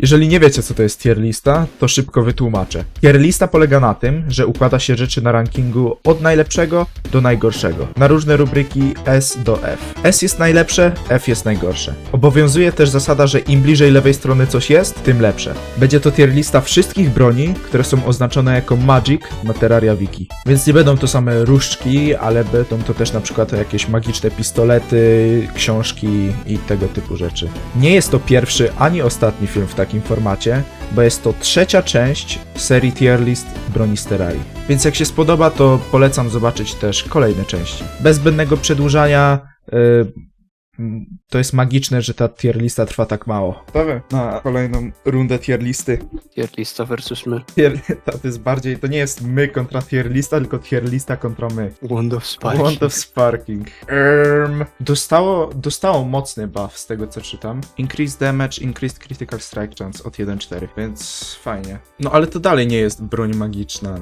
Jeżeli nie wiecie, co to jest tier lista, to szybko wytłumaczę. Tier lista polega na tym, że układa się rzeczy na rankingu od najlepszego do najgorszego, na różne rubryki S do F. S jest najlepsze, F jest najgorsze. Obowiązuje też zasada, że im bliżej lewej strony coś jest, tym lepsze. Będzie to tier lista wszystkich broni, które są oznaczone jako Magic na Terraria Wiki. Więc nie będą to same różdżki, ale będą to też na przykład jakieś magiczne pistolety, książki i tego typu rzeczy. Nie jest to pierwszy ani ostatni film w takim formacie, bo jest to trzecia część serii tier list broni z Terrarii. Więc jak się spodoba, to polecam zobaczyć też kolejne części. Bez zbędnego przedłużania, yy, to jest magiczne, że ta tier lista trwa tak mało. Gotowy na kolejną rundę tier listy. Tier lista versus my. Tier, to jest bardziej, to nie jest my kontra tier lista, tylko tier lista kontra my. Wand of Spark. Wand of Sparking. Erm, dostało, dostało mocny buff z tego co czytam. Increased damage, increased critical strike chance od 1.4, więc fajnie. No ale to dalej nie jest broń magiczna.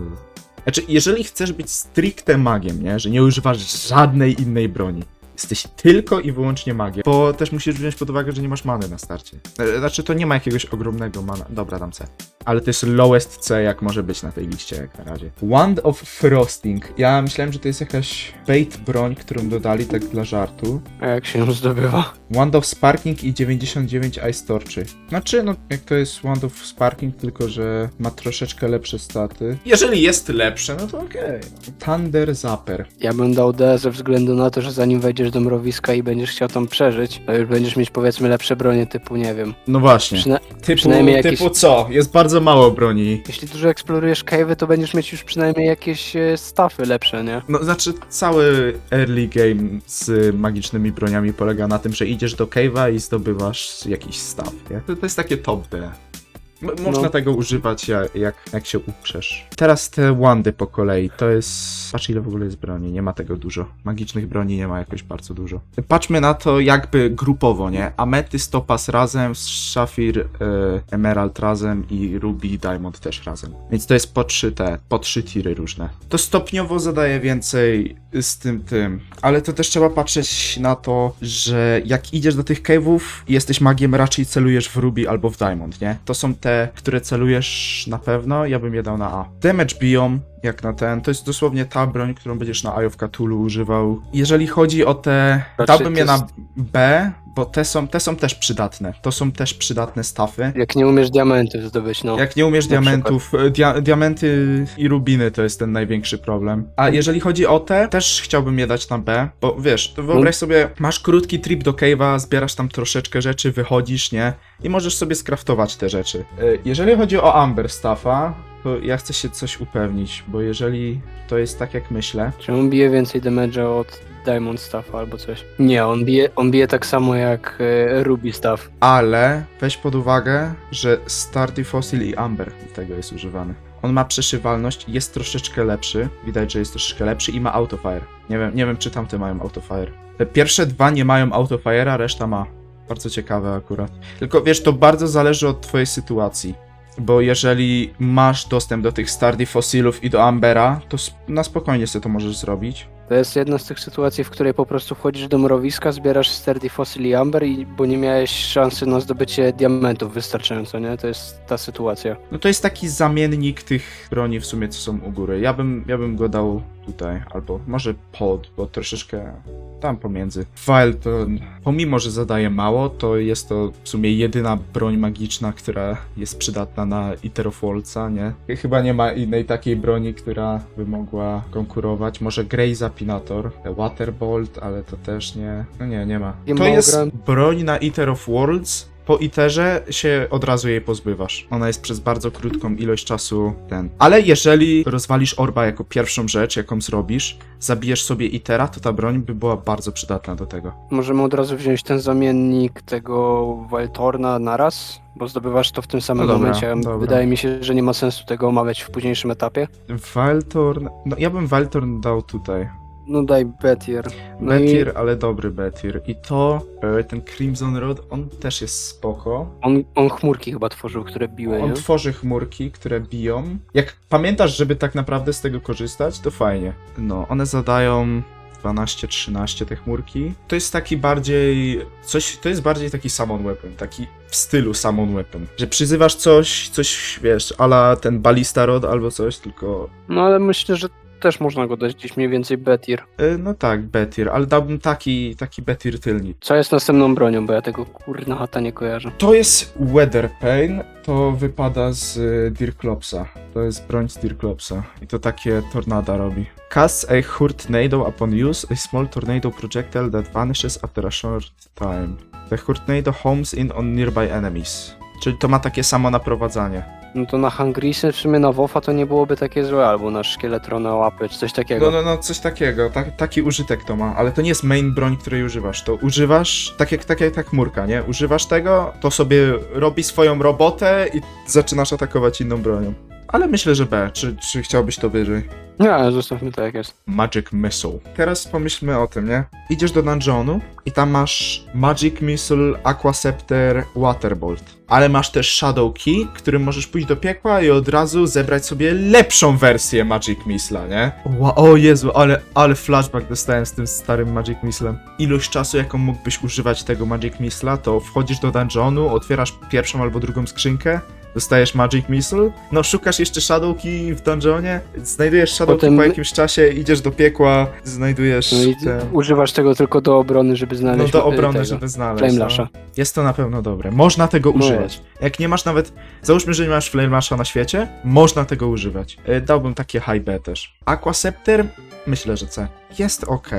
Znaczy, jeżeli chcesz być stricte magiem, nie? Że nie używasz żadnej innej broni. Jesteś tylko i wyłącznie magiem. Bo też musisz wziąć pod uwagę, że nie masz many na starcie. E, Znaczy, to nie ma jakiegoś ogromnego mana. Dobra, dam C. Ale to jest lowest C, jak może być na tej liście, jak na razie. Wand of Frosting. Ja myślałem, że to jest jakaś bait broń, którą dodali tak dla żartu. A jak się ją zdobywa? Wand of Sparking i 99 Ice Torchy. Znaczy, no, jak to jest Wand of Sparking, tylko że ma troszeczkę lepsze staty. Jeżeli jest lepsze, no to okej. Thunder Zapper. Ja bym dał D ze względu na to, że zanim do mrowiska i będziesz chciał tam przeżyć, to już będziesz mieć powiedzmy lepsze bronie typu, nie wiem. No właśnie. Przyna- Typu, przynajmniej jakieś- typu co? Jest bardzo mało broni. jeśli dużo eksplorujesz cave'y, to będziesz mieć już przynajmniej jakieś e, stafy lepsze, nie? No, znaczy, cały early game z magicznymi broniami polega na tym, że idziesz do cave'a i zdobywasz jakiś staw, nie? To, to jest takie top D. M- można No. tego używać jak, jak, jak się uprzesz. Teraz te wandy po kolei. To jest... Patrz ile w ogóle jest broni. Nie ma tego dużo. Magicznych broni nie ma jakoś bardzo dużo. Patrzmy na to jakby grupowo, nie? Ametyst, Topaz razem, Szafir, e, Emerald razem i Ruby Diamond też razem. Więc to jest po trzy te, po trzy tiry różne. To stopniowo zadaje więcej z tym tym. Ale to też trzeba patrzeć na to, że jak idziesz do tych cave'ów jesteś magiem, raczej celujesz w Ruby albo w Diamond, nie? To są te, które celujesz na pewno, ja bym je dał na A. Damage biją, jak na ten, to jest dosłownie ta broń, którą będziesz na Eye of Cthulhu używał. Jeżeli chodzi o te, Raczej dałbym je na jest- B, bo te są, te są też przydatne. To są też przydatne stafy. Jak nie umiesz diamentów zdobyć, no. Jak nie umiesz Na diamentów, e, dia diamenty i rubiny to jest ten największy problem. A jeżeli chodzi o te, też chciałbym je dać na B, bo wiesz, to wyobraź sobie, masz krótki trip do cave'a, zbierasz tam troszeczkę rzeczy, wychodzisz, nie? I możesz sobie skraftować te rzeczy. E, Jeżeli chodzi o Amber Staffa, ja chcę się coś upewnić, bo jeżeli to jest tak jak myślę, Czy on bije więcej damage'a od Diamond Staffa albo coś? Nie, on bije, on bije tak samo jak e, Ruby Staff. ale weź pod uwagę, że Stardy Fossil i Amber do tego jest używany. On ma przeszywalność, jest troszeczkę lepszy, widać, że jest troszeczkę lepszy i ma autofire. Nie wiem, nie wiem czy tamte mają autofire. Te pierwsze dwa nie mają autofire'a, reszta ma. Bardzo ciekawe akurat. Tylko wiesz, to bardzo zależy od twojej sytuacji. Bo jeżeli masz dostęp do tych Stardy Fossilów i do Ambera, to sp- na spokojnie sobie to możesz zrobić. To jest jedna z tych sytuacji, w której po prostu wchodzisz do mrowiska, zbierasz Sturdy Fossil i Amber, i, bo nie miałeś szansy na zdobycie diamentów wystarczająco, nie? To jest ta sytuacja. No to jest taki zamiennik tych broni w sumie, co są u góry. Ja bym, ja bym go dał tutaj, albo może pod, bo troszeczkę tam pomiędzy. Wildton, pomimo, że zadaje mało, to jest to w sumie jedyna broń magiczna, która jest przydatna na Iterofolca, nie? Chyba nie ma innej takiej broni, która by mogła konkurować. Może Grey Zapinator, Waterbolt, ale to też nie. No nie, nie ma. To jest broń na Iter of Worlds, po iterze się od razu jej pozbywasz. Ona jest przez bardzo krótką ilość czasu ten. Ale jeżeli rozwalisz orba jako pierwszą rzecz, jaką zrobisz, zabijesz sobie itera, to ta broń by była bardzo przydatna do tego. Możemy od razu wziąć ten zamiennik tego Waltorna naraz, bo zdobywasz to w tym samym No dobra, momencie. dobra. Wydaje mi się, że nie ma sensu tego omawiać w późniejszym etapie. Wildtorn. No ja bym Wildtorn dał tutaj. No daj Betier. No Betir, i ale dobry Betir. I to, e, ten Crimson Road, on też jest spoko. on, on chmurki chyba tworzył, które biły, On nie? tworzy chmurki, które biją. Jak pamiętasz, żeby tak naprawdę z tego korzystać, to fajnie. No, one zadają 12-13 te chmurki. To jest taki bardziej, coś, to jest bardziej taki summon weapon, taki w stylu summon weapon, że przyzywasz coś, coś, wiesz, ala ten ballista rod albo coś, tylko, No ale myślę, że też można go dać gdzieś mniej więcej betir. y, no tak, betir, ale dałbym taki, taki betir tylni. Co jest następną bronią, bo ja tego kurna hata nie kojarzę. To jest Weather Pain, to wypada z y, Dirklopsa. To jest broń z Dirklopsa. I to takie tornada robi. Cast a hurt tornado upon use, a small tornado projectile that vanishes after a short time. The hurt tornado homes in on nearby enemies. Czyli to ma takie samo naprowadzanie. No to na Hangrisy, w sumie na Wofa to nie byłoby takie złe, albo na Szkieletrona łapy, czy coś takiego. No, no, no, coś takiego. Tak, taki użytek to ma, ale to nie jest main broń, której używasz. To używasz, tak jak, tak jak ta chmurka, nie? Używasz tego, to sobie robi swoją robotę i zaczynasz atakować inną bronią. Ale myślę, że B. Czy, czy chciałbyś to wyżej? Nie, zostawmy to jak jest. Magic Missile. Teraz pomyślmy o tym, nie? Idziesz do dungeonu i tam masz Magic Missile, Aquascepter, Waterbolt. Ale masz też Shadow Key, którym możesz pójść do piekła i od razu zebrać sobie lepszą wersję Magic Missile'a, nie? Ła- O Jezu, ale, ale flashback dostałem z tym starym Magic Missilem. Ilość czasu, jaką mógłbyś używać tego Magic Missile'a, to wchodzisz do dungeonu, otwierasz pierwszą albo drugą skrzynkę, Dostajesz Magic Missile, no szukasz jeszcze Shadow Key w dungeonie, znajdujesz Shadow Potem- po jakimś czasie, idziesz do piekła, znajdujesz No i ten... używasz tego tylko do obrony, żeby No znaleźć do obrony, tego. żeby znaleźć. Flame no. Lasha. Jest to na pewno dobre. Można tego No używać. Jak nie masz nawet. Załóżmy, że nie masz Flame Lasha na świecie, można tego używać. Y, Dałbym takie high B też. Aquascepter? Myślę, że C. Jest ok,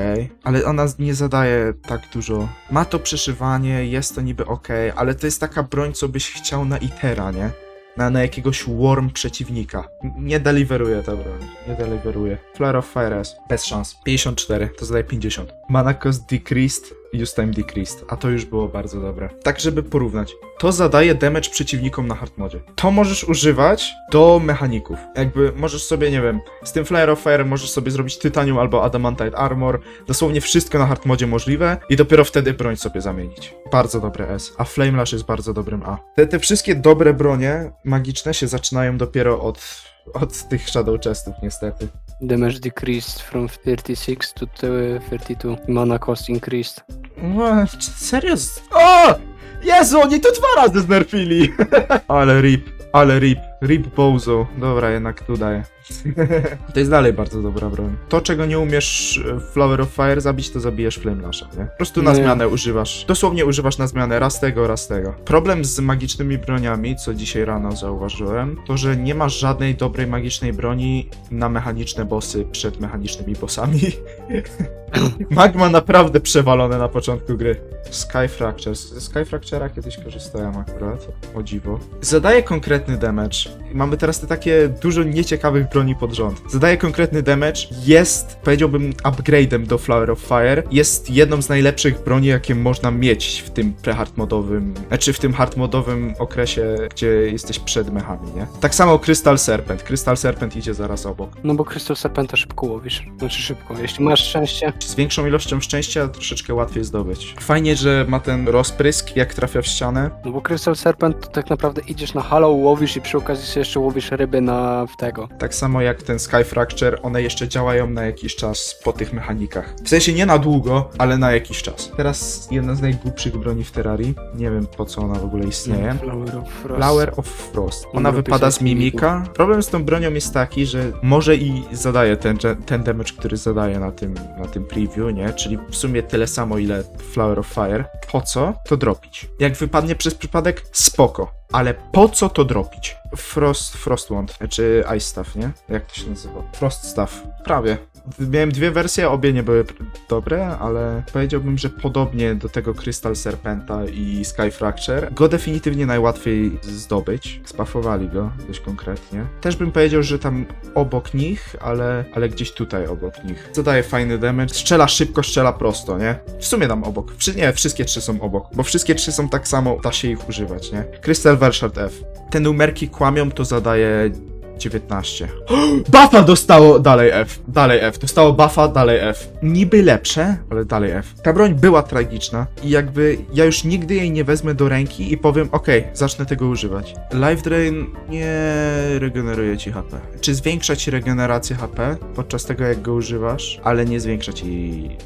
ale ona nie zadaje tak dużo. Ma to przeszywanie, jest to niby ok, ale to jest taka broń, co byś chciał na Itera, nie? Na, na jakiegoś worm przeciwnika. Nie deliveruje ta broń. Nie deliveruje. Flare of Fire S. Bez szans. 54, to zadaje 50. Mana cost decreased, use time decreased. A to już było bardzo dobre. Tak, żeby porównać. To zadaje damage przeciwnikom na hardmodzie. To możesz używać do mechaników. Jakby możesz sobie, nie wiem, z tym Flare of Fire możesz sobie zrobić Titanium albo Adamantite Armor. Dosłownie wszystko na hardmodzie możliwe i dopiero wtedy broń sobie zamienić. Bardzo dobre S. A Flame Lash jest bardzo dobrym A. Te, te wszystkie dobre bronie magiczne się zaczynają dopiero od, od tych Shadow Chestów, niestety. Damage decreased from 36 to y, 32. Mana cost increased. No, serio? O! Jezu, oni to dwa razy znerfili! ale rip, ale rip, rip Bozo. Dobra, jednak tu daję. to jest dalej bardzo dobra broń. To, czego nie umiesz e, w Flower of Fire zabić, to zabijesz Flame Lasha, nie? Po prostu na Nie. zmianę używasz. Dosłownie używasz na zmianę raz tego, raz tego. Problem z magicznymi broniami, co dzisiaj rano zauważyłem, to, że nie masz żadnej dobrej magicznej broni na mechaniczne bossy przed mechanicznymi bossami. Magma naprawdę przewalone na początku gry. Sky Fracture. Z Sky Fracture'a kiedyś korzystałem akurat. O dziwo. Zadaje konkretny damage. Mamy teraz te takie dużo nieciekawych broni pod rząd. Zadaje konkretny damage. Jest, powiedziałbym, upgrade'em do Flower of Fire. Jest jedną z najlepszych broni, jakie można mieć w tym pre-hardmodowym, znaczy w tym hardmodowym okresie, gdzie jesteś przed mechami, nie? Tak samo Crystal Serpent. Crystal Serpent idzie zaraz obok. No bo Crystal Serpenta szybko łowisz. Znaczy szybko. Jeśli masz szczęście, Z większą ilością szczęścia troszeczkę łatwiej zdobyć. Fajnie, że ma ten rozprysk, jak trafia w ścianę. no bo Crystal Serpent to tak naprawdę idziesz na halo, łowisz i przy okazji jeszcze łowisz ryby na w tego. Tak samo jak ten Sky Fracture, one jeszcze działają na jakiś czas po tych mechanikach. W sensie nie na długo, ale na jakiś czas. Teraz jedna z najgłupszych broni w Terrarii. Nie wiem po co ona w ogóle istnieje. Flower of Frost. Flower of Frost. Ona wypada z mimika. Problem z tą bronią jest taki, że może i zadaje ten, ten damage, który zadaje na tym, na tym preview, nie? Czyli w sumie tyle samo, ile Flower of Fire. Po co to dropić? Jak wypadnie przez przypadek, spoko. Ale po co to dropić? Frost, Frost Wand, czy Ice Staff, nie? Jak to się nazywa? Frost Staff. Prawie. Miałem dwie wersje, obie nie były dobre, ale powiedziałbym, że podobnie do tego Crystal Serpenta i Sky Fracture, go definitywnie najłatwiej zdobyć. Spafowali go dość konkretnie. Też bym powiedział, że tam obok nich, ale, ale gdzieś tutaj obok nich. Zadaje fajny damage, strzela szybko, strzela prosto, nie? W sumie tam obok. Wszy- nie, wszystkie trzy są obok, bo wszystkie trzy są tak samo, da się ich używać, nie? Crystal Vershard F. Te numerki kłamią, to zadaje 19. Buffa dostało dalej F, dalej F. Dostało buffa, dalej F. Niby lepsze, ale dalej F. Ta broń była tragiczna i jakby ja już nigdy jej nie wezmę do ręki i powiem, okej, zacznę tego używać. Life Drain nie regeneruje ci HP. Czy zwiększa ci regenerację HP podczas tego, jak go używasz, ale nie zwiększa ci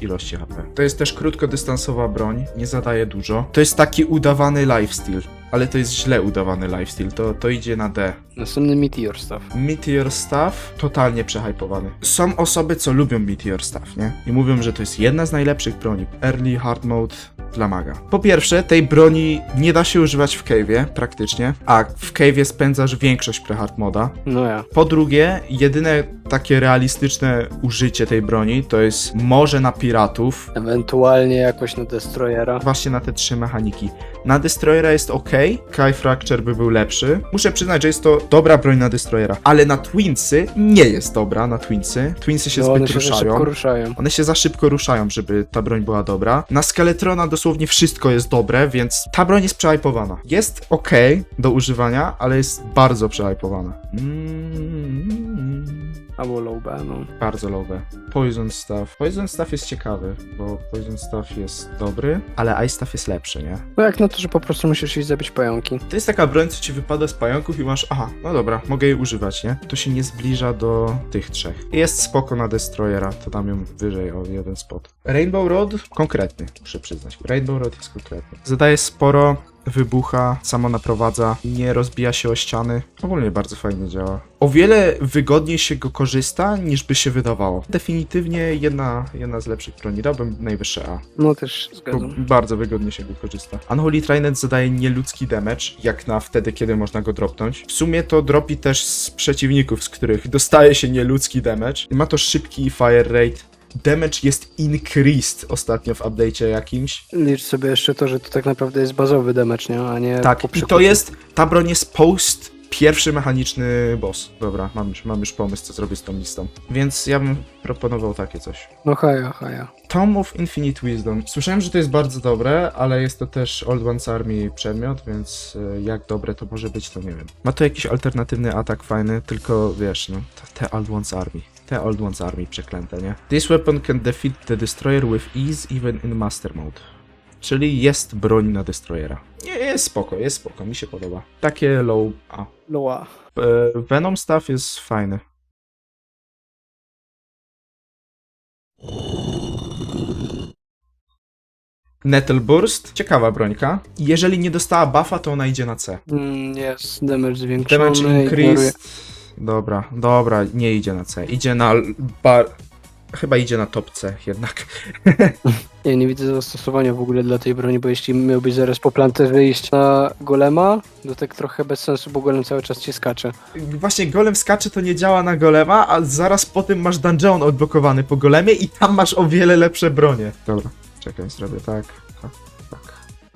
ilości HP. To jest też krótkodystansowa broń, nie zadaje dużo. To jest taki udawany lifesteal. Ale to jest źle udawany lifesteal, to, to idzie na D. Następny Meteor Stuff. Meteor Staff totalnie przehypowany. Są osoby, co lubią Meteor Staff, nie? I mówią, że to jest jedna z najlepszych broni. Early Hard Mode dla maga. Po pierwsze, tej broni nie da się używać w cave'ie, praktycznie, a w cave'ie spędzasz większość pre-hard moda. No ja. Po drugie, jedyne takie realistyczne użycie tej broni to jest może na piratów, Ewentualnie jakoś na Destroyera. właśnie na te trzy mechaniki. Na Destroyera jest ok, Kai Fracture by był lepszy. Muszę przyznać, że jest to dobra broń na Destroyera, ale na Twinsy nie jest dobra na Twinsy. Twinsy się No, zbyt one się ruszają. szybko ruszają. One się za szybko ruszają, żeby ta broń była dobra. Na Skeletrona dosłownie wszystko jest dobre, więc ta broń jest przehypowana. Jest ok do używania, ale jest bardzo przehypowana. Mm, Albo low B, no. bardzo lowe. Poison Staff. Poison Staff jest ciekawy, bo Poison Staff jest dobry, ale Ice Staff jest lepszy, nie? No jak na to, że po prostu musisz iść zabić pająki. To jest taka broń, co ci wypada z pająków i masz, aha, no dobra, mogę jej używać, nie? To się nie zbliża do tych trzech. Jest spoko na Destroyera, to dam ją wyżej o jeden spot. Rainbow Road? Konkretny, muszę przyznać. Rainbow Road jest konkretny. Zadaje sporo, wybucha, samo naprowadza, nie rozbija się o ściany. Ogólnie bardzo fajnie działa. O wiele wygodniej się go korzysta, niż by się wydawało. Definitywnie jedna, jedna z lepszych broni. Dałbym najwyższe A. No też Bo zgadzam. bardzo wygodnie się go korzysta. Unholy Trident zadaje nieludzki damage, jak na wtedy, kiedy można go dropnąć. W sumie to dropi też z przeciwników, z których dostaje się nieludzki damage. Ma to szybki fire rate. Damage jest increased ostatnio w update'cie jakimś. Licz sobie jeszcze to, że to tak naprawdę jest bazowy damage, nie? A nie Tak, po i to przekucie. jest, ta broń jest post pierwszy mechaniczny boss. Dobra, mam już, mam już pomysł, co zrobię z tą listą. Więc ja bym proponował takie coś. No haja, haja. Tome of Infinite Wisdom. Słyszałem, że to jest bardzo dobre, ale jest to też Old One's Army przedmiot, więc e, jak dobre to może być, to nie wiem. Ma to jakiś alternatywny atak fajny, tylko wiesz, no, te- te Old One's Army. Te Old One's Army przeklęte, nie? This weapon can defeat the destroyer with ease even in master mode. Czyli jest broń na destroyera. Nie, jest spoko, jest spoko, mi się podoba. Takie low A. Loa. E, Venom Staff jest fajny. Nettle Burst, ciekawa brońka. Jeżeli nie dostała buffa, to ona idzie na C. Mm, jest damage zwiększony. Damage increased. Dobra, dobra, nie idzie na C. Idzie na bar... Chyba idzie na top C jednak. Ja nie widzę zastosowania w ogóle dla tej broni, bo jeśli miałbyś zaraz po plantę wyjść na golema, to tak trochę bez sensu, bo golem cały czas ci skacze. Właśnie golem skacze to nie działa na golema, a zaraz po tym masz dungeon odblokowany po golemie i tam masz o wiele lepsze bronie. Dobra, czekaj, zrobię tak.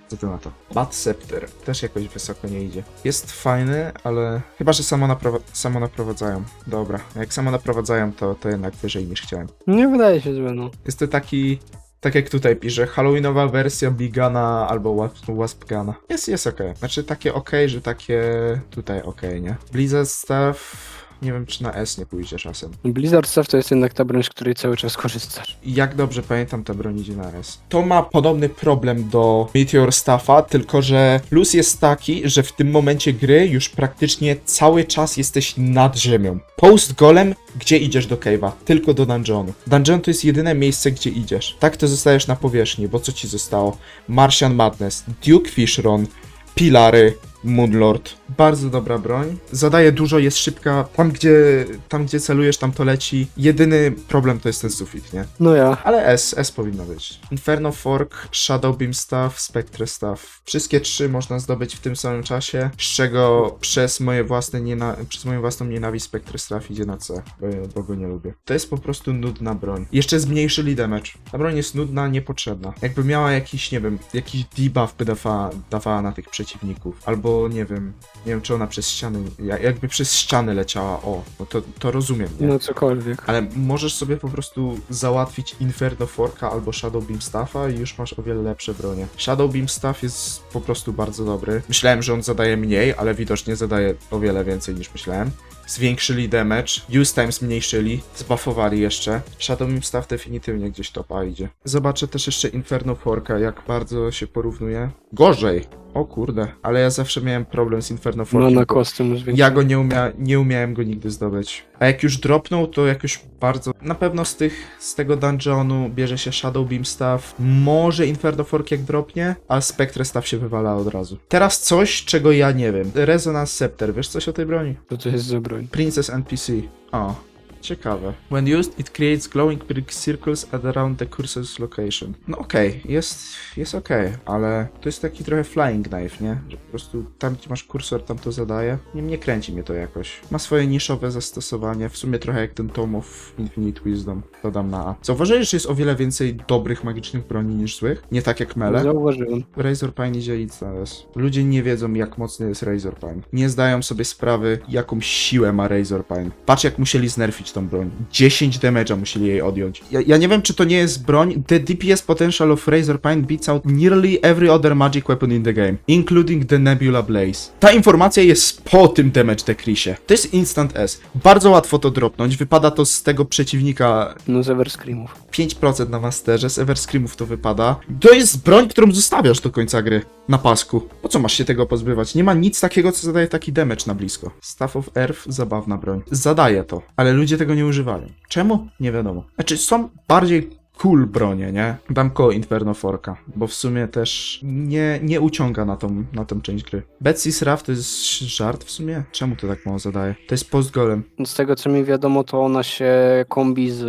Co ty na to? Bad Scepter też jakoś wysoko nie idzie. Jest fajny, ale chyba, że samo, naprowa- samo naprowadzają. Dobra, jak samo naprowadzają, to, to jednak wyżej niż chciałem. Nie wydaje się złe, no. Jest to taki, tak jak tutaj pisze, Halloweenowa wersja Bigana albo Wasp. Jest, jest okej. Znaczy takie okej, że takie tutaj okej, nie? Blizzard Stuff... Nie wiem, czy na S nie pójdzie czasem. Blizzard Stuff to jest jednak ta broń, z której cały czas korzystasz. Jak dobrze pamiętam, ta broń idzie na S. To ma podobny problem do Meteor Staffa, tylko że plus jest taki, że w tym momencie gry już praktycznie cały czas jesteś nad ziemią. Post Golem, gdzie idziesz do cave'a? Tylko do dungeonu. Dungeon to jest jedyne miejsce, gdzie idziesz. Tak to zostajesz na powierzchni, bo co ci zostało? Martian Madness, Duke Fishron, Pilary, Moonlord. Bardzo dobra broń. Zadaje dużo, jest szybka. Tam gdzie, tam, gdzie celujesz, tam to leci. Jedyny problem to jest ten sufit, nie? No ja. Ale S, S powinno być. Inferno Fork, Shadow Beam Staff, Spectre Staff. Wszystkie trzy można zdobyć w tym samym czasie, z czego przez moje własne niena- przez moją własną nienawiść Spectre Staff idzie na C, bo, bo go nie lubię. To jest po prostu nudna broń. Jeszcze zmniejszyli damage. Ta broń jest nudna, niepotrzebna. Jakby miała jakiś, nie wiem, jakiś debuff by dawała, dawała na tych przeciwników. Albo, nie wiem, nie wiem czy ona przez ściany, ja- jakby przez ściany leciała, o, no to, to rozumiem, nie? No cokolwiek. Ale możesz sobie po prostu załatwić Inferno Forka albo Shadow Beam Staffa i już masz o wiele lepsze bronie. Shadow Beam Staff jest po prostu bardzo dobry. Myślałem, że on zadaje mniej, ale widocznie zadaje o wiele więcej niż myślałem. zwiększyli damage, use time zmniejszyli, zbuffowali jeszcze. Shadow Beam Staff definitywnie gdzieś topa idzie. Zobaczę też jeszcze Inferno Forka, jak bardzo się porównuje. Gorzej! O kurde, ale ja zawsze miałem problem z Inferno No Forkiem. na bo- kostium ja go nie, umia nie umiałem go nigdy zdobyć. A jak już dropnął, to jakoś bardzo. Na pewno z tych, z tego dungeonu bierze się Shadow Beam Staff. Może Inferno Fork jak dropnie, a Spectre Staff się wywala od razu. Teraz coś, czego ja nie wiem. Resonance Scepter, wiesz coś o tej broni? Co to jest za broń? Princess NPC. O, ciekawe. When used, it creates glowing brick circles at around the cursor's location. No okej, jest, jest okej, ale to jest taki trochę flying knife, nie? Że po prostu tam, gdzie masz kursor, tam to zadaje. Nie, nie kręci mnie to jakoś. Ma swoje niszowe zastosowanie, w sumie trochę jak ten Tome of Infinite Wisdom. Dodam na A. Zauważyłeś, że jest o wiele więcej dobrych magicznych broni niż złych? Nie tak jak Mele? Zauważyłem. Razor Pine idzie nic teraz. Ludzie nie wiedzą, jak mocny jest Razor Pine. Nie zdają sobie sprawy, jaką siłę ma Razor Pine. Patrz, jak musieli znerfić tą broń. 10 damage'a musieli jej odjąć. Ja, ja nie wiem, czy to nie jest broń. The DPS potential of Razor Pine beats out nearly every other magic weapon in the game, including the Nebula Blaze. Ta informacja jest po tym damage decrease. To jest instant S. Bardzo łatwo to dropnąć. Wypada to z tego przeciwnika No z Everscreamów. 5% na masterze, z Everscreamów to wypada. To jest broń, którą zostawiasz do końca gry. Na pasku. Po co masz się tego pozbywać? Nie ma nic takiego, co zadaje taki damage na blisko. Staff of Earth, zabawna broń. Zadaje to, ale ludzie tego nie używają. Czemu? Nie wiadomo. Znaczy, są bardziej cool bronie, nie? Dam koło Inferno Forka, bo w sumie też nie, nie uciąga na tą, na tą część gry. Betsy's Raft to jest żart w sumie? Czemu to tak mało zadaje? To jest post-golem. Z tego co mi wiadomo, to ona się kombi z,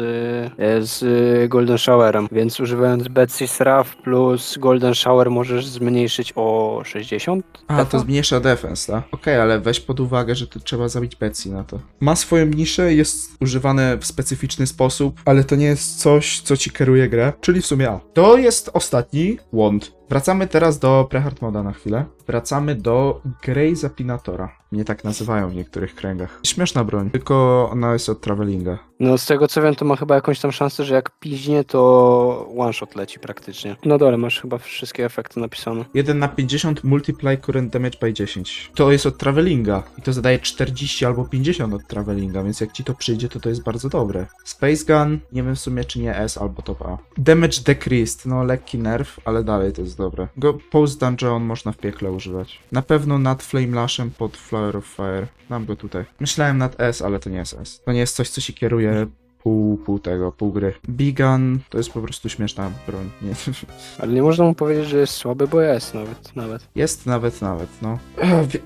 e, z Golden Showerem, więc używając Betsy Sraf plus Golden Shower możesz zmniejszyć o 60. A, to zmniejsza defense, tak? Okej, ale weź pod uwagę, że to trzeba zabić Betsy na to. Ma swoją niszę, jest używane w specyficzny sposób, ale to nie jest coś, co ci kieruje grę, czyli w sumie A. To jest ostatni wand. Wracamy teraz do Prehard Moda na chwilę. Wracamy do Grey Zapinatora. Mnie tak nazywają w niektórych kręgach. Śmieszna broń, tylko ona jest od travelinga. No z tego co wiem, to ma chyba jakąś tam szansę, że jak piźnie, to one shot leci praktycznie. Na dole masz chyba wszystkie efekty napisane. 1 na 50 multiply current damage by 10. To jest od travelinga i to zadaje 40 albo 50 od travelinga, więc jak ci to przyjdzie, to to jest bardzo dobre. Space Gun, nie wiem w sumie czy nie S albo top A. Damage decreased, no lekki nerw, ale dalej to jest dobre. Go post dungeon można w piekle używać. Na pewno nad Flame Lashem pod Flower of Fire. Mam go tutaj. Myślałem nad S, ale to nie jest S. To nie jest coś, co się kieruje pół, pół tego, pół gry. Bigan to jest po prostu śmieszna broń. Nie, Ale nie można mu powiedzieć, że jest słaby, bo jest nawet. nawet. Jest nawet, nawet, no.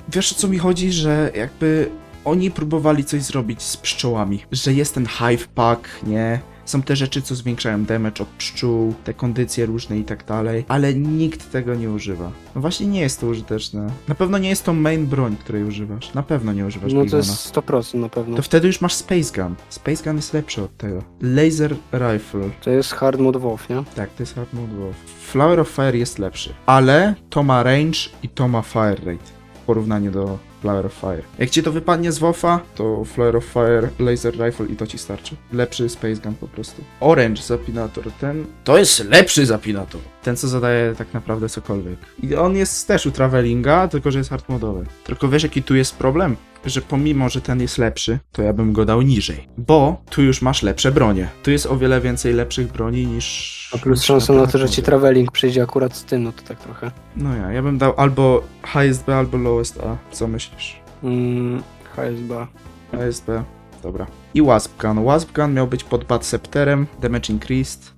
Wiesz o co mi chodzi, że jakby oni próbowali coś zrobić z pszczołami, że jest ten hive pack, nie? Są te rzeczy, co zwiększają damage od pszczół, te kondycje różne i tak dalej, ale nikt tego nie używa. No właśnie nie jest to użyteczne. Na pewno nie jest to main broń, której używasz. Na pewno nie używasz No to jest 100% na pewno. To wtedy już masz Space Gun. Space Gun jest lepszy od tego. Laser Rifle. To jest hard mode WoW, nie? Tak, to jest Hard Mode WoW. Flower of Fire jest lepszy, ale to ma range i to ma fire rate w porównaniu do Flower of Fire. Jak ci to wypadnie z WoWa, to Flower of Fire, Laser Rifle i to ci starczy. Lepszy Space Gun po prostu. Orange Zapinator, ten... To jest lepszy Zapinator! Ten, co zadaje tak naprawdę cokolwiek. I on jest też u Travelinga, tylko że jest hard modowy. Tylko wiesz, jaki tu jest problem? Że pomimo, że ten jest lepszy, to ja bym go dał niżej. Bo tu już masz lepsze bronie. Tu jest o wiele więcej lepszych broni niż... A plus niż szansa na to, że ci traveling przyjdzie akurat z tym, no to tak trochę. No ja, ja bym dał albo highest B, albo lowest A. Co myślisz? Mm, HSB. highest B. Dobra. I Wasp Gun. Wasp Gun miał być pod Bad Scepterem, damage increased,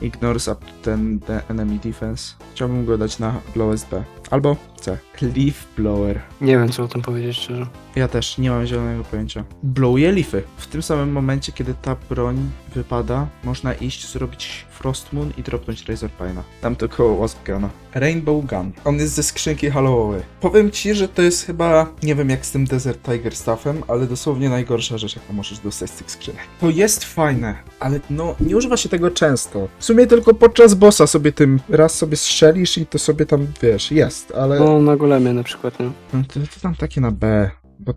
ignores up to ten the enemy defense. Chciałbym go dać na lowest B. Albo C. Leaf Blower. Nie wiem, co o tym powiedzieć szczerze. Ja też nie mam zielonego pojęcia. Blowuje lify. W tym samym momencie, kiedy ta broń wypada, można iść, zrobić Frost Moon i dropnąć Razor Pine'a. Tam to koło Wasp Guna. Rainbow Gun. On jest ze skrzynki Hallowowej. Powiem ci, że to jest chyba, nie wiem jak z tym Desert Tiger Staffem, ale dosłownie najgorsza rzecz, jaką możesz dostać z tych skrzynek. To jest fajne, ale no, nie używa się tego często. W sumie tylko podczas bossa sobie tym raz sobie strzelisz i to sobie tam, wiesz, jest, ale... No, na golemie na przykład, nie? No to, to tam takie na B, bo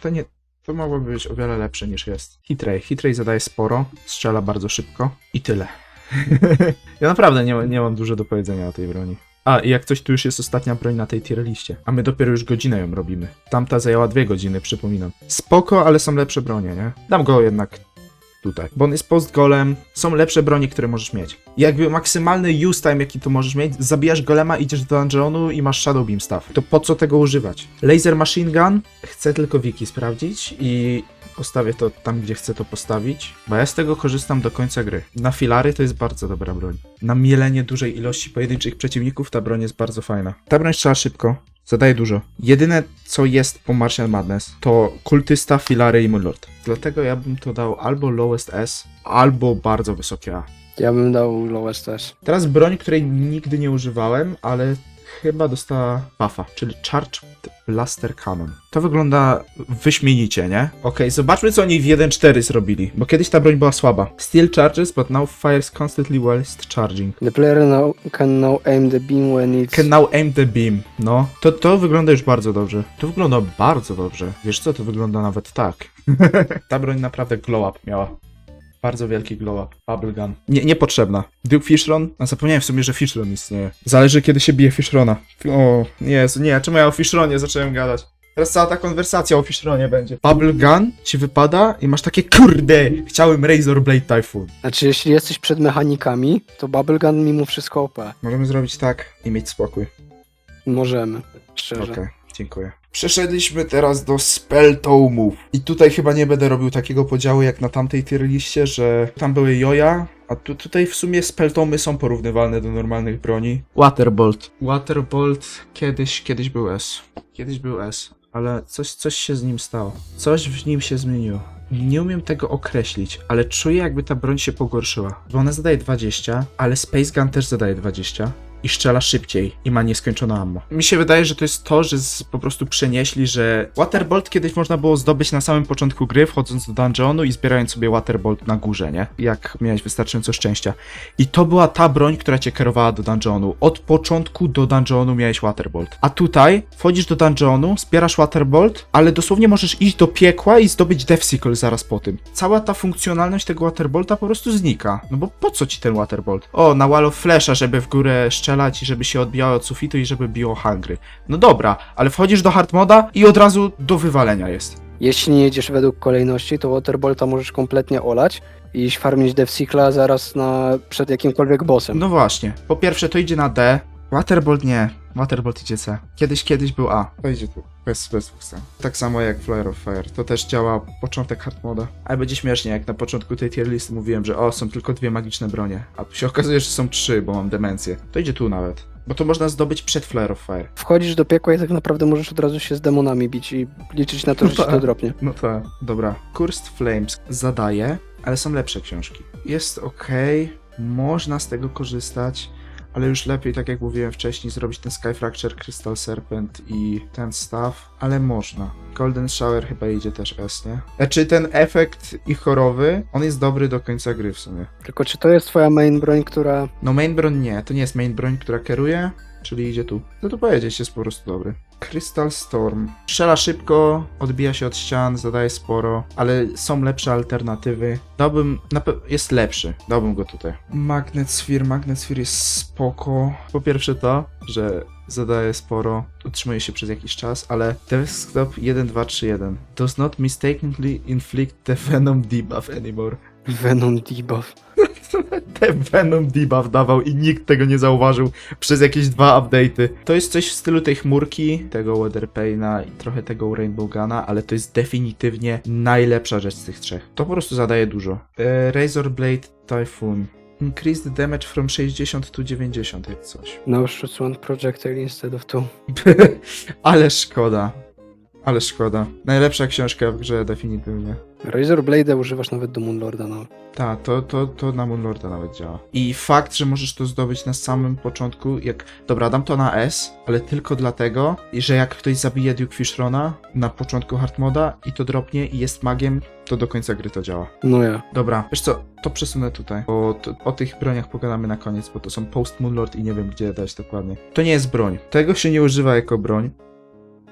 to nie. To mogłoby być o wiele lepsze niż jest. Hitray. Hitray zadaje sporo, strzela bardzo szybko i tyle. ja naprawdę nie, nie mam dużo do powiedzenia o tej broni. A, i jak coś, tu już jest ostatnia broń na tej tier liście. A my dopiero już godzinę ją robimy. Tamta zajęła dwie godziny, przypominam. Spoko, ale są lepsze bronie, nie? Dam go jednak tutaj. Bo on jest post golem, są lepsze broni, które możesz mieć. Jakby maksymalny use time, jaki tu możesz mieć, zabijasz golema, idziesz do dungeonu i masz Shadow Beam staff. To po co tego używać? Laser Machine Gun chcę tylko wiki sprawdzić i postawię to tam, gdzie chcę to postawić, bo ja z tego korzystam do końca gry. Na filary to jest bardzo dobra broń. Na mielenie dużej ilości pojedynczych przeciwników ta broń jest bardzo fajna. Ta broń strzela szybko, zadaje dużo. Jedyne, co jest po Martial Madness, to kultysta, filary i Moonlord. Dlatego ja bym to dał albo lowest S, albo bardzo wysokie A. Ja bym dał lowest S. Teraz broń, której nigdy nie używałem, ale chyba dostała buffa, czyli Charge Blaster Cannon. To wygląda wyśmienicie, nie? Okej, zobaczmy co oni w 1.4 zrobili, bo kiedyś ta broń była słaba. Still charges, but now fires constantly whilst charging. The player now can now aim the beam when it's... Can now aim the beam. No, to, to wygląda już bardzo dobrze. To wygląda bardzo dobrze. Wiesz co, to wygląda nawet tak. ta broń naprawdę glow up miała. Bardzo wielki glow up. Bubblegum. Nie, niepotrzebna. Duke Fishron? A zapomniałem w sumie, że Fishron istnieje. Zależy kiedy się bije Fishrona. O, Jezu, nie, czemu ja o Fishronie zacząłem gadać? Teraz cała ta konwersacja o Fishronie będzie. Bubblegun ci wypada i masz takie kurde, chciałem Razor Blade Typhoon. Znaczy, jeśli jesteś przed mechanikami, to Bubblegun mimo wszystko OP. Możemy zrobić tak i mieć spokój. Możemy, szczerze. Okej, dziękuję. Przeszedliśmy teraz do Spelltomów. I tutaj chyba nie będę robił takiego podziału jak na tamtej tier liście, że tam były joja, a tu, tutaj w sumie Spelltomy są porównywalne do normalnych broni. Waterbolt. Waterbolt kiedyś, kiedyś był S. Kiedyś był S, ale coś, coś się z nim stało. Coś w nim się zmieniło. Nie umiem tego określić, ale czuję jakby ta broń się pogorszyła. Bo ona zadaje 20, ale Space Gun też zadaje 20 i strzela szybciej i ma nieskończone ammo. Mi się wydaje, że to jest to, że z, po prostu przenieśli, że Waterbolt kiedyś można było zdobyć na samym początku gry, wchodząc do dungeonu i zbierając sobie Waterbolt na górze, nie? Jak miałeś wystarczająco szczęścia. I to była ta broń, która cię kierowała do dungeonu. Od początku do dungeonu miałeś Waterbolt. A tutaj wchodzisz do dungeonu, zbierasz Waterbolt, ale dosłownie możesz iść do piekła i zdobyć Deathsickle zaraz po tym. Cała ta funkcjonalność tego Waterbolta po prostu znika. No bo po co ci ten Waterbolt? O, na Wall of Flasha, żeby w górę strzelać i żeby się odbijało od sufitu i żeby biło hungry. No dobra, ale wchodzisz do hard moda i od razu do wywalenia jest. Jeśli nie jedziesz według kolejności, to Waterbolta możesz kompletnie olać i iść farmić Devcycla zaraz na, przed jakimkolwiek bossem. No właśnie. Po pierwsze to idzie na D. Waterbolt nie. Waterbolt idzie C. Kiedyś, kiedyś był A. To idzie tu. Bez, bez dwóch Tak samo jak Flare of Fire. To też działa początek hard moda. Ale będzie śmiesznie, jak na początku tej tier listy mówiłem, że o, są tylko dwie magiczne bronie. A tu się okazuje, że są trzy, bo mam demencję. To idzie tu nawet. Bo to można zdobyć przed Flare of Fire. Wchodzisz do piekła i tak naprawdę możesz od razu się z demonami bić i liczyć na to, że ci to Tak. dropnie. No tak, dobra. Cursed Flames zadaje, ale są lepsze książki. Jest ok, można z tego korzystać, ale już lepiej, tak jak mówiłem wcześniej, zrobić ten Sky Fracture, Crystal Serpent i ten staff, ale można. Golden Shower chyba idzie też S, nie? Znaczy ten efekt i chorowy, on jest dobry do końca gry w sumie. Tylko czy to jest twoja main broń, która... No main broń nie, to nie jest main broń, która kieruje, czyli idzie tu. No to powiedzieć, jest po prostu dobry. Crystal Storm. Strzela szybko, odbija się od ścian, zadaje sporo, ale są lepsze alternatywy. Dałbym, na pe- jest lepszy, dałbym go tutaj. Magnet Sphere, Magnet Sphere jest spoko. Po pierwsze to, że zadaje sporo, utrzymuje się przez jakiś czas, ale desktop 1231 does not mistakenly inflict the Venom debuff anymore. Venom debuff. Ten Venom debuff dawał i nikt tego nie zauważył przez jakieś dwa update'y. To jest coś w stylu tej chmurki, tego Weatherpaina i trochę tego Rainbow Guna, ale to jest definitywnie najlepsza rzecz z tych trzech. To po prostu zadaje dużo. E, Razor Blade Typhoon. Increase the damage from 60 to 90, jak coś. No shoots one projectile instead of two. ale szkoda. Ale szkoda. Najlepsza książka w grze, definitywnie. Razor Blade używasz nawet do Moonlorda, no. Tak, to, to, to na Moonlorda nawet działa. I fakt, że możesz to zdobyć na samym początku, jak... Dobra, dam to na S, ale tylko dlatego, że jak ktoś zabije Duke Fishrona na początku hard moda i to dropnie i jest magiem, to do końca gry to działa. No ja. Dobra, wiesz co, to przesunę tutaj, bo to, o tych broniach pogadamy na koniec, bo to są post Moonlord i nie wiem gdzie dać dokładnie. To nie jest broń. Tego się nie używa jako broń.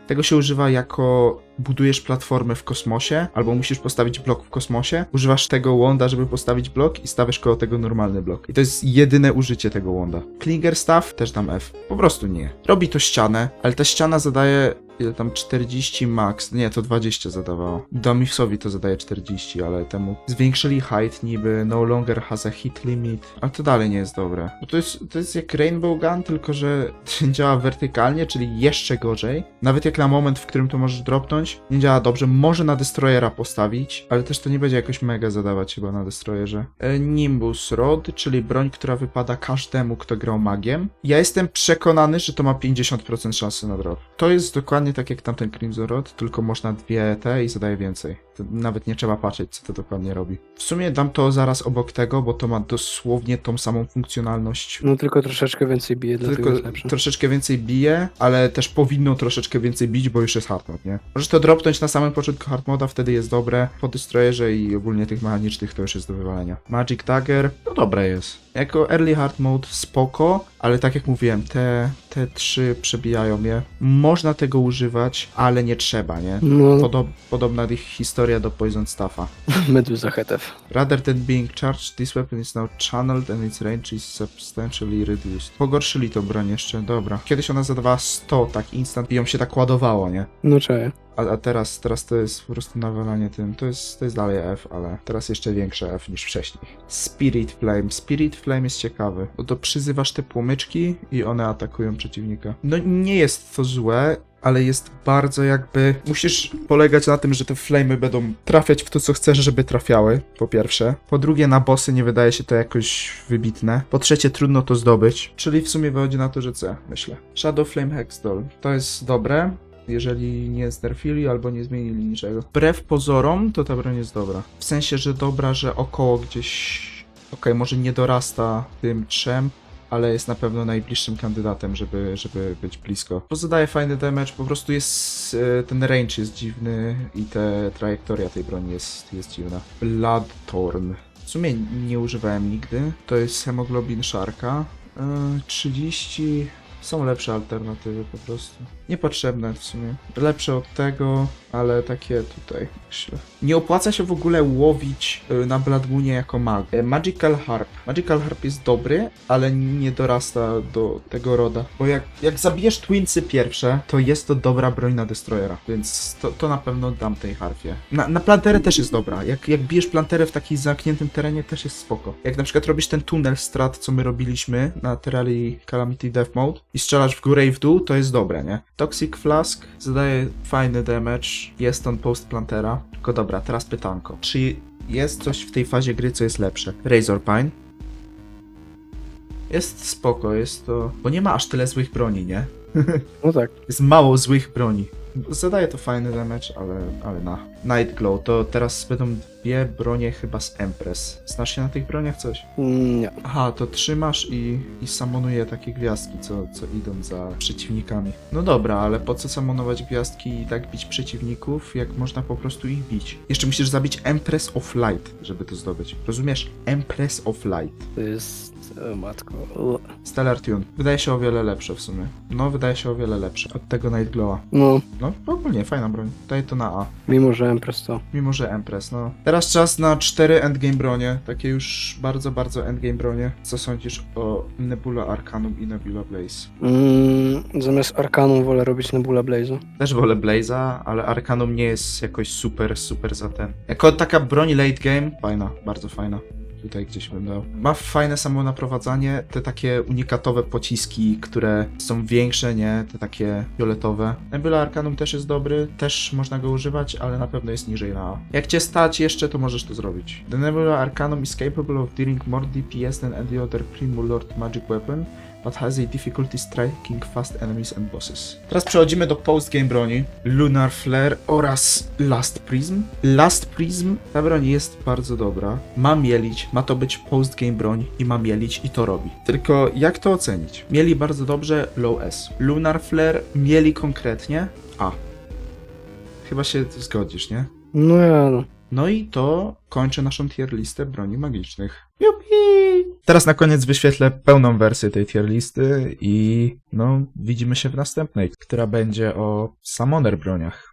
Tego się używa jako budujesz platformę w kosmosie, albo musisz postawić blok w kosmosie. Używasz tego wanda, żeby postawić blok i stawiasz koło tego normalny blok. I to jest jedyne użycie tego wanda. Klinger Staff też dam F. Po prostu nie. Robi to ścianę, ale ta ściana zadaje ile tam 40 max, nie, to 20 zadawało. Domifsowi to zadaje 40, ale temu zwiększyli height niby, no longer has a hit limit, ale to dalej nie jest dobre. Bo to jest, to jest jak Rainbow Gun, tylko że działa wertykalnie, czyli jeszcze gorzej. Nawet jak na moment, w którym to możesz dropnąć, nie działa dobrze. Może na Destroyera postawić, ale też to nie będzie jakoś mega zadawać chyba na Destroyerze. E, Nimbus Rod, czyli broń, która wypada każdemu, kto grał magiem. Ja jestem przekonany, że to ma 50% szansy na drop. To jest dokładnie tak jak tamten Crimson Rod, tylko można dwie te i zadaje więcej. To nawet nie trzeba patrzeć, co to dokładnie robi. W sumie dam to zaraz obok tego, bo to ma dosłownie tą samą funkcjonalność No tylko troszeczkę więcej bije, dlatego tylko jest troszeczkę więcej bije, ale też powinno troszeczkę więcej bić, bo już jest hard mode, nie? Możesz to dropnąć na samym początku hard moda, wtedy jest dobre. Po destroyerze i ogólnie tych mechanicznych to już jest do wywalenia. Magic Dagger, no dobre jest. Jako early hard mode spoko, ale tak jak mówiłem, te, te trzy przebijają mnie. Można tego używać, ale nie trzeba, nie? No, Podob, podobna ich historia do Poison Staffa. Meduza Hetef. Rather than being charged, this weapon is now channeled and its range is substantially reduced. Pogorszyli tą broń jeszcze, dobra. Kiedyś ona zadawała 100, tak instant, i ją się tak ładowało, nie? No czaję. A, a teraz, teraz to jest po prostu nawalanie tym. To jest, to jest dalej F, ale teraz jeszcze większe F niż wcześniej. Spirit Flame. Spirit Flame jest ciekawy, bo to przyzywasz te płomyczki i one atakują przeciwnika. No nie jest to złe, ale jest bardzo jakby... Musisz polegać na tym, że te flamey będą trafiać w to, co chcesz, żeby trafiały, po pierwsze. Po drugie, na bossy nie wydaje się to jakoś wybitne. Po trzecie, trudno to zdobyć. Czyli w sumie wychodzi na to, że C, myślę. Shadow Flame Hexdoll. To jest dobre, jeżeli nie znerfili albo nie zmienili niczego. Wbrew pozorom, to ta broń jest dobra. W sensie, że dobra, że około gdzieś... Okej, może nie dorasta tym trzem, ale jest na pewno najbliższym kandydatem, żeby, żeby być blisko. Bo zadaje fajny damage, po prostu jest... e, ten range jest dziwny i te trajektoria tej broni jest, jest dziwna. Bloodthorn. W sumie nie używałem nigdy. To jest hemoglobin Sharka. E, 30... Są lepsze alternatywy po prostu. Niepotrzebne w sumie. Lepsze od tego, ale takie tutaj, myślę. Nie opłaca się w ogóle łowić y, na Bloodmoonie jako mag. E, Magical Harp. Magical Harp jest dobry, ale nie dorasta do tego roda. Bo jak, jak zabijesz Twinsy pierwsze, to jest to dobra broń na Destroyera. Więc to, to na pewno dam tej harfie. Na, na planterę też jest dobra. Jak, jak bijesz planterę w takim zamkniętym terenie, też jest spoko. Jak na przykład robisz ten tunel strat, co my robiliśmy na Terrarii Calamity Death Mode i strzelasz w górę i w dół, to jest dobre, nie? Toxic Flask zadaje fajny damage, jest on post plantera. Tylko dobra, teraz pytanko. Czy jest coś w tej fazie gry, co jest lepsze? Razor Pine? Jest spoko, jest to... Bo nie ma aż tyle złych broni, nie? No tak. Jest mało złych broni. Zadaje to fajny damage, ale, ale na. Night Glow, to teraz będą dwie bronie chyba z Empress. Znasz się na tych broniach coś? Mm, Nie. Aha, to trzymasz i, i samonuje takie gwiazdki, co, co idą za przeciwnikami. No dobra, ale po co samonować gwiazdki i tak bić przeciwników, jak można po prostu ich bić? Jeszcze musisz zabić Empress of Light, żeby to zdobyć. Rozumiesz? Empress of Light. To jest... O matko. Stellar Tune. Wydaje się o wiele lepsze w sumie. No, wydaje się o wiele lepsze od tego Night Glowa. No, No, ogólnie fajna broń. Daję to na A. mimo że Empress to. Mimo, że Empress, no. Teraz czas na cztery endgame bronie. Takie już bardzo, bardzo endgame bronie. Co sądzisz o Nebula Arcanum i Nebula Blaze? Mm, zamiast Arkanum wolę robić Nebula Blaze'u. Też wolę Blaze'a, ale Arcanum nie jest jakoś super, super za ten. Jako taka broń late game, fajna, bardzo fajna. Tutaj gdzieś bym dał. Ma fajne samo naprowadzanie, te takie unikatowe pociski, które są większe, nie? Te takie fioletowe. Nebula Arcanum też jest dobry, też można go używać, ale na pewno jest niżej na A. Jak cię stać jeszcze, to możesz to zrobić. The Nebula Arcanum is capable of dealing more DPS than any other Primo Lord magic weapon, but has a difficulty striking fast enemies and bosses. Teraz przechodzimy do postgame broni. Lunar Flare oraz Last Prism. Last Prism, ta broń jest bardzo dobra. Ma mielić, ma to być postgame broń i ma mielić i to robi. Tylko jak to ocenić? Mieli bardzo dobrze, low S. Lunar Flare mieli konkretnie A. Chyba się zgodzisz, nie? No ja no. No i to kończy naszą tier listę broni magicznych. Jupi! Teraz na koniec wyświetlę pełną wersję tej tier listy i no widzimy się w następnej, która będzie o Summoner broniach.